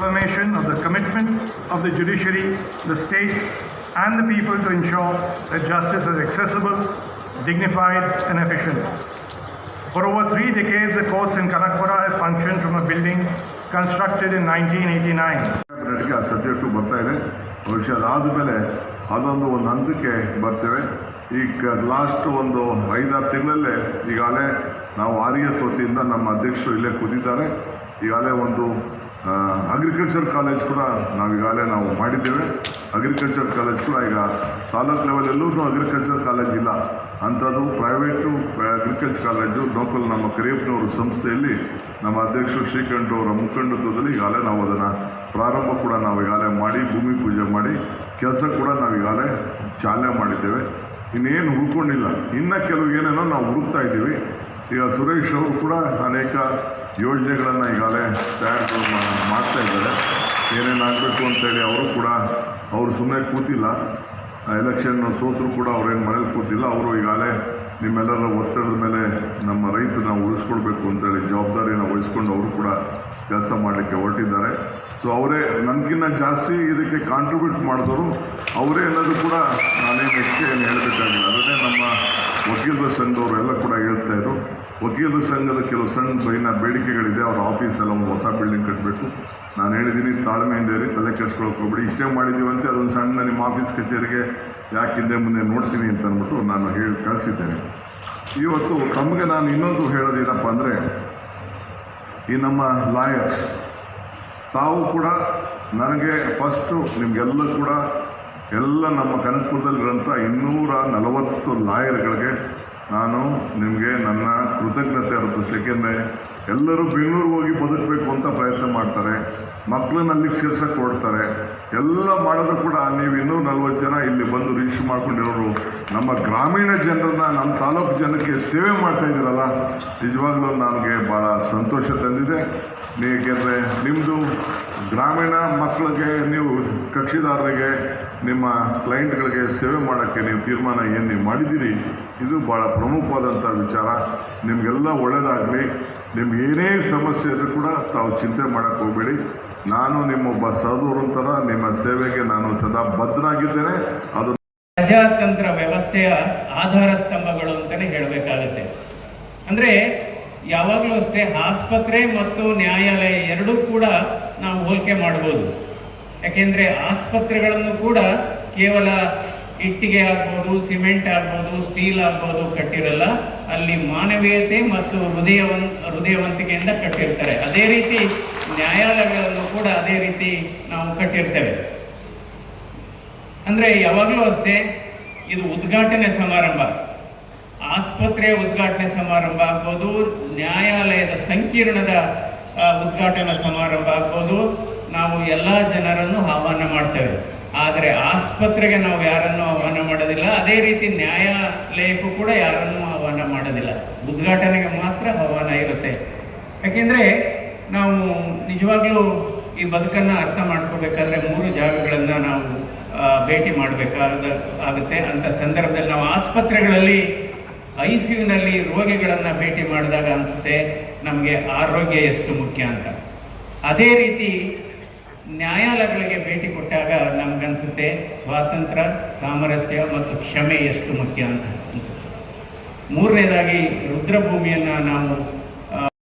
affirmation of the commitment of the judiciary, the state, and the people to ensure that justice is accessible, dignified, and efficient. For over three decades, the courts in Kanakpura have functioned from a building constructed in 1989. ಕ್ಯಾಬಿನೆಟ್ಗೆ ಆ subject ಬರ್ತಾ ಇದೆ ಬಹುಶಃ ಅದಾದಮೇಲೆ ಅದೊಂದು ಒಂದು ಹಂತಕ್ಕೆ ಬರ್ತೇವೆ ಈಗ ಲಾಸ್ಟ್ ಒಂದು ಐದಾರು ತಿಂಗಳಲ್ಲೇ ಈಗಾಗಲೇ ನಾವು ಆರ್ ಎಸ್ ವತಿಯಿಂದ ನಮ್ಮ ಅಧ್ಯಕ್ಷರು ಇಲ್ಲೇ ಕೂತಿದ್ದಾರೆ ಈಗಾಗಲೇ ಒಂದು ಅಗ್ರಿಕಲ್ಚರ್ ಕಾಲೇಜ್ ಕೂಡ ನಾವು ಈಗಾಗಲೇ ನಾವು ಮಾಡಿದ್ದೇವೆ. ಅಗ್ರಿಕಲ್ಚರ್ ಕಾಲೇಜ್ ಕೂಡ ಈಗ ತಾಲೂಕು ಲೆವೆಲಲ್ಲೂ ಅಗ್ರಿಕಲ್ಚರ್ ಕಾಲೇಜ್ ಇಲ್ಲ. ಅಂಥದ್ದು ಪ್ರೈವೇಟು ಅಗ್ರಿಕಲ್ಚರ್ ಕಾಲೇಜು ಲೋಕಲ್ ನಮ್ಮ ಕರಿಯಪ್ಪನವರು ಸಂಸ್ಥೆಯಲ್ಲಿ ನಮ್ಮ ಅಧ್ಯಕ್ಷರು ಶ್ರೀಕಂಠ ಅವರ ಮುಖಂಡತ್ವದಲ್ಲಿ ಈಗಾಗಲೇ ನಾವು ಅದನ್ನು ಪ್ರಾರಂಭ ಕೂಡ ನಾವು ಈಗಾಗಲೇ ಮಾಡಿ, ಭೂಮಿ ಪೂಜೆ ಮಾಡಿ, ಕೆಲಸ ಕೂಡ ನಾವು ಈಗಾಗಲೇ ಚಾಲನೆ ಮಾಡಿದ್ದೇವೆ. ಇನ್ನೇನು ಹುಡ್ಕೊಂಡಿಲ್ಲ. ಇನ್ನು ಕೆಲವು ಏನೇನೋ ನಾವು ಹುಡುಕ್ತಾ ಇದ್ದೀವಿ. ಈಗ ಸುರೇಶ್ ಅವರು ಕೂಡ ಅನೇಕ ಯೋಜನೆಗಳನ್ನು ಈಗಾಗಲೇ ತಯಾರು ಮಾಡ್ತಾ ಇದ್ದಾರೆ. ಏನೇನಾಗಬೇಕು ಅಂತೇಳಿ ಅವರು ಕೂಡ, ಅವರು ಸುಮ್ಮನೆ ಕೂತಿಲ್ಲ. ಎಲೆಕ್ಷನ್ ಸೋತರು ಕೂಡ ಅವ್ರೇನು ಮನೇಲಿ ಕೂತಿಲ್ಲ. ಅವರು ಈಗಾಗಲೇ ನಿಮ್ಮೆಲ್ಲರ ಒತ್ತಡದ ಮೇಲೆ ನಮ್ಮ ರೈತನ ಉಳಿಸ್ಕೊಳ್ಬೇಕು ಅಂತೇಳಿ, ಜವಾಬ್ದಾರಿಯನ್ನು ವಹಿಸ್ಕೊಂಡು ಅವರು ಕೂಡ ಕೆಲಸ ಮಾಡಲಿಕ್ಕೆ ಹೊರಟಿದ್ದಾರೆ. ಸೊ ಅವರೇ ನನಗಿನ್ನ ಜಾಸ್ತಿ ಇದಕ್ಕೆ ಕಾಂಟ್ರಿಬ್ಯೂಟ್ ಮಾಡಿದವರು, ಅವರೇ ಅನ್ನೋದು ಕೂಡ ಏನು ಹೇಳಬೇಕಾಗಿಲ್ಲ ಅದನ್ನೇ ನಮ್ಮ ವಕೀಲರ ಸಂಘದವರು ಎಲ್ಲ ಕೂಡ ಹೇಳ್ತಾ ಇದ್ರು. ವಕೀಲರ ಸಂಘದ ಕೆಲವು ಸಣ್ಣ ಬೈನ ಬೇಡಿಕೆಗಳಿದೆ. ಅವ್ರ ಆಫೀಸೆಲ್ಲ ಒಂದು ಹೊಸ ಬಿಲ್ಡಿಂಗ್ ಕಟ್ಟಬೇಕು ನಾನು ಹೇಳಿದ್ದೀನಿ ತಾಳ್ಮೆಯಿಂದ ಇರಿ, ತಲೆ ಕೆಡ್ಸ್ಕೊಳಕ್ಕೆ ಹೋಗ್ಬಿಡಿ. ಇಷ್ಟೇ ಮಾಡಿದ್ದೀವಂತೆ ಅದೊಂದು ಸಣ್ಣ ನಿಮ್ಮ ಆಫೀಸ್ ಕಚೇರಿಗೆ ಯಾಕೆ ಹಿಂದೆ ಮುಂದೆ ನೋಡ್ತೀನಿ ಅಂತ ಅಂದ್ಬಿಟ್ಟು ನಾನು ಹೇಳಿ ಕಳಿಸಿದ್ದೇನೆ. ಇವತ್ತು ತಮಗೆ ನಾನು ಇನ್ನೊಂದು ಹೇಳೋದೇನಪ್ಪ ಅಂದರೆ, ಈ ನಮ್ಮ ಲಾಯರ್ಸ್ ತಾವು ಕೂಡ ನನಗೆ ಫಸ್ಟು ನಿಮಗೆಲ್ಲ ಕೂಡ ಎಲ್ಲ ನಮ್ಮ ಕನಕಪುರದಲ್ಲಿರೋಂಥ ಇನ್ನೂರ ನಲವತ್ತು ಲಾಯರ್ಗಳಿಗೆ ನಾನು ನಿಮಗೆ ನನ್ನ ಕೃತಜ್ಞತೆ ಅರ್ಪಿಸ್ಲಿಕ್ಕೆ ಎಲ್ಲರೂ ಬೆಂಗಳೂರಿಗೆ ಹೋಗಿ ಬದುಕಬೇಕು ಅಂತ ಪ್ರಯತ್ನ ಮಾಡ್ತಾರೆ. ಮಕ್ಕಳನ್ನ ಅಲ್ಲಿಗೆ ಸೇರ್ಸಕ್ಕೆ ಕೊಡ್ತಾರೆ ಎಲ್ಲ ಮಾಡಿದ್ರು ಕೂಡ ನೀವು ಇನ್ನೂ ನಲ್ವತ್ತು ಜನ ಇಲ್ಲಿ ಬಂದು ರಿಜಿಸ್ಟರ್ ಮಾಡ್ಕೊಂಡಿರೋರು ನಮ್ಮ ಗ್ರಾಮೀಣ ಜನರನ್ನ ನಮ್ಮ ತಾಲೂಕು ಜನಕ್ಕೆ ಸೇವೆ ಮಾಡ್ತಾ ಇದ್ದೀರಲ್ಲ, ನಿಜವಾಗ್ಲೂ ನನಗೆ ಭಾಳ ಸಂತೋಷ ತಂದಿದೆ. ಏಕೆಂದರೆ ನಿಮ್ಮದು ಗ್ರಾಮೀಣ ಮಕ್ಕಳಿಗೆ, ನೀವು ಕಕ್ಷಿದಾರರಿಗೆ ನಿಮ್ಮ ಕ್ಲೈಂಟ್ಗಳಿಗೆ ಸೇವೆ ಮಾಡೋಕ್ಕೆ ನೀವು ತೀರ್ಮಾನ ಏನು ನೀವು ಮಾಡಿದ್ದೀರಿ, ಇದು ಭಾಳ ಪ್ರಮುಖವಾದಂಥ ವಿಚಾರ. ನಿಮಗೆಲ್ಲ ಒಳ್ಳೆಯದಾಗಲಿ ನಿಮ್ಗೆ ಏನೇ ಸಮಸ್ಯೆ ಇದ್ರೂ ಕೂಡ ತಾವು ಚಿಂತೆ ಮಾಡೋಕ್ಕೆ ಹೋಗಬೇಡಿ. ನಾನು ನಿಮ್ಮೊಬ್ಬ ಸಹದೂರು ಥರ ನಿಮ್ಮ ಸೇವೆಗೆ ನಾನು ಸದಾ ಬದ್ಧನಾಗಿದ್ದೇನೆ. ಅದು ಪ್ರಜಾತಂತ್ರ ವ್ಯವಸ್ಥೆಯ ಆಧಾರ ಸ್ತಂಭಗಳು ಅಂತಲೇ ಹೇಳಬೇಕಾಗತ್ತೆ. ಅಂದರೆ ಯಾವಾಗಲೂ ಅಷ್ಟೇ ಆಸ್ಪತ್ರೆ ಮತ್ತು ನ್ಯಾಯಾಲಯ ಎರಡೂ ಕೂಡ ನಾವು ಹೋಲಿಕೆ ಮಾಡ್ಬೋದು. ಯಾಕೆಂದರೆ ಆಸ್ಪತ್ರೆಗಳನ್ನು ಕೂಡ ಕೇವಲ ಇಟ್ಟಿಗೆ ಆಗ್ಬೋದು, ಸಿಮೆಂಟ್ ಆಗ್ಬೋದು, ಸ್ಟೀಲ್ ಆಗ್ಬೋದು ಕಟ್ಟಿರಲ್ಲ. ಅಲ್ಲಿ ಮಾನವೀಯತೆ ಮತ್ತು ಹೃದಯವನ್ ಹೃದಯವಂತಿಕೆಯಿಂದ ಕಟ್ಟಿರ್ತಾರೆ. ಅದೇ ರೀತಿ ನ್ಯಾಯಾಲಯಗಳನ್ನು ಕೂಡ ಅದೇ ರೀತಿ ನಾವು ಕಟ್ಟಿರ್ತೇವೆ. ಅಂದರೆ ಯಾವಾಗಲೂ ಅಷ್ಟೇ, ಇದು ಉದ್ಘಾಟನೆ ಸಮಾರಂಭ. ಆಸ್ಪತ್ರೆಯ ಉದ್ಘಾಟನೆ ಸಮಾರಂಭ ಆಗ್ಬೋದು, ನ್ಯಾಯಾಲಯದ ಸಂಕೀರ್ಣದ ಉದ್ಘಾಟನಾ ಸಮಾರಂಭ ಆಗ್ಬೋದು ನಾವು ಎಲ್ಲ ಜನರನ್ನು ಆಹ್ವಾನ ಮಾಡ್ತೇವೆ. ಆದರೆ ಆಸ್ಪತ್ರೆಗೆ ನಾವು ಯಾರನ್ನು ಆಹ್ವಾನ ಮಾಡೋದಿಲ್ಲ. ಅದೇ ರೀತಿ ನ್ಯಾಯಾಲಯಕ್ಕೂ ಕೂಡ ಯಾರನ್ನು ಆಹ್ವಾನ ಮಾಡೋದಿಲ್ಲ. ಉದ್ಘಾಟನೆಗೆ ಮಾತ್ರ ಆಹ್ವಾನ ಇರುತ್ತೆ. ಯಾಕೆಂದರೆ ನಾವು ನಿಜವಾಗ್ಲೂ ಈ ಬದುಕನ್ನು ಅರ್ಥ ಮಾಡ್ಕೋಬೇಕಾದ್ರೆ ಮೂರು ಜಾಗಗಳನ್ನು ನಾವು ಭೇಟಿ ಮಾಡಬೇಕಾದ, ಆಗುತ್ತೆ. ಅಂಥ ಸಂದರ್ಭದಲ್ಲಿ ನಾವು ಆಸ್ಪತ್ರೆಗಳಲ್ಲಿ ಐ ಸಿ ಯುನಲ್ಲಿ ರೋಗಿಗಳನ್ನು ಭೇಟಿ ಮಾಡಿದಾಗ ಅನಿಸುತ್ತೆ, ನಮಗೆ ಆರೋಗ್ಯ ಎಷ್ಟು ಮುಖ್ಯ ಅಂತ. ಅದೇ ರೀತಿ ನ್ಯಾಯಾಲಯಗಳಿಗೆ ಭೇಟಿ ಕೊಟ್ಟಾಗ ನಮಗನ್ಸುತ್ತೆ ಸ್ವಾತಂತ್ರ್ಯ, ಸಾಮರಸ್ಯ ಮತ್ತು ಕ್ಷಮೆ ಎಷ್ಟು ಮುಖ್ಯ ಅಂತ ಅನಿಸುತ್ತೆ. ಮೂರನೇದಾಗಿ ರುದ್ರಭೂಮಿಯನ್ನು ನಾವು